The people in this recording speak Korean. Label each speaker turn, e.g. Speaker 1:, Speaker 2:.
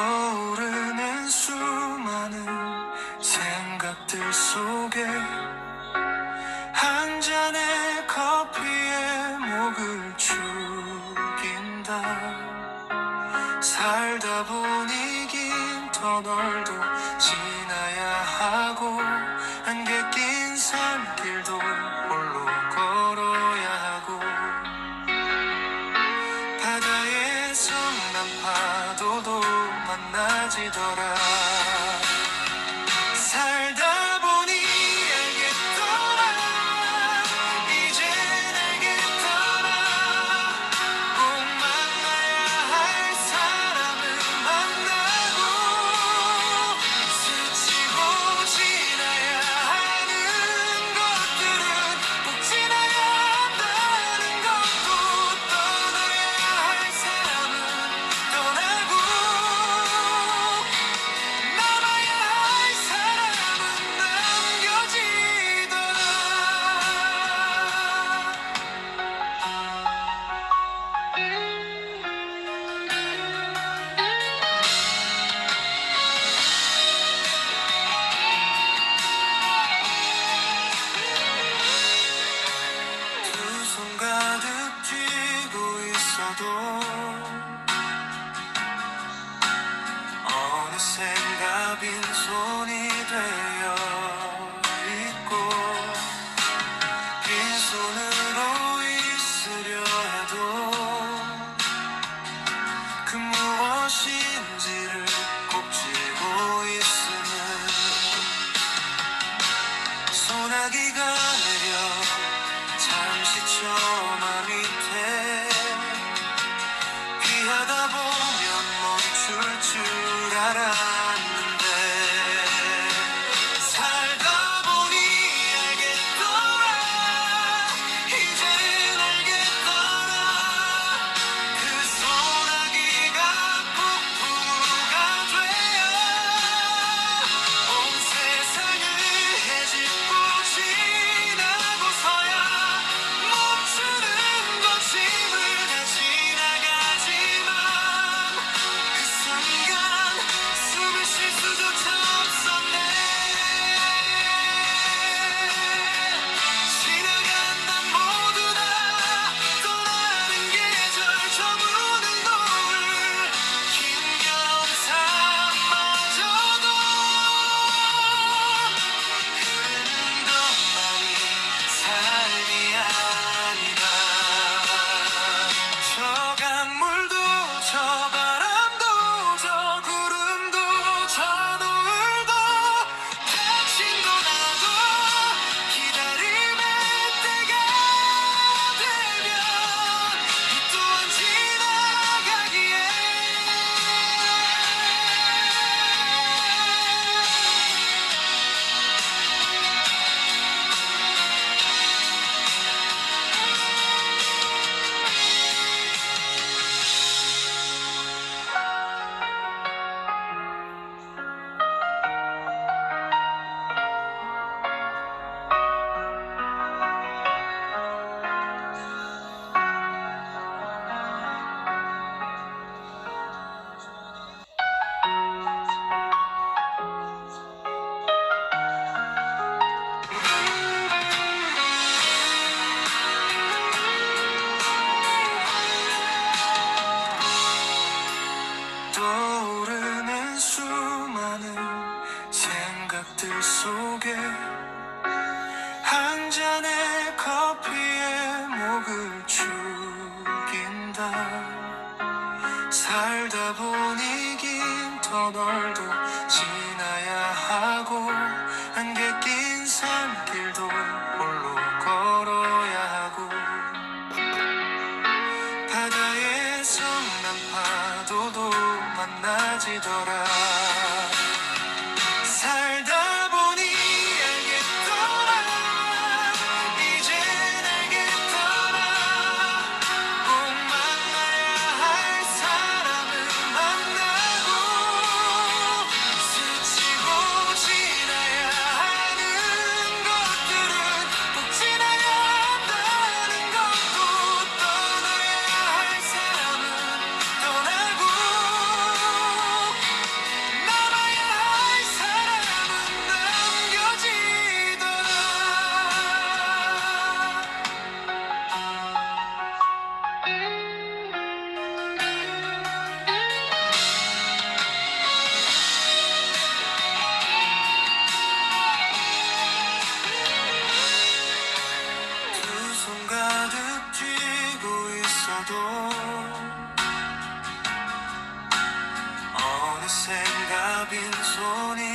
Speaker 1: 떠오르는 수많은 생각들 속에 한 잔의 커피에 목을 죽인다. 살다 보니 긴 터널도 사라지더라. 생각인 소 속에 한 잔의 커피에 목을 죽인다. 살다 보니 긴 터널도 지나야 하고 안개 낀 산길도 홀로 걸어야 하고 바다의 성난 파도도 만나지더라. 어느샌가 빈손이 돼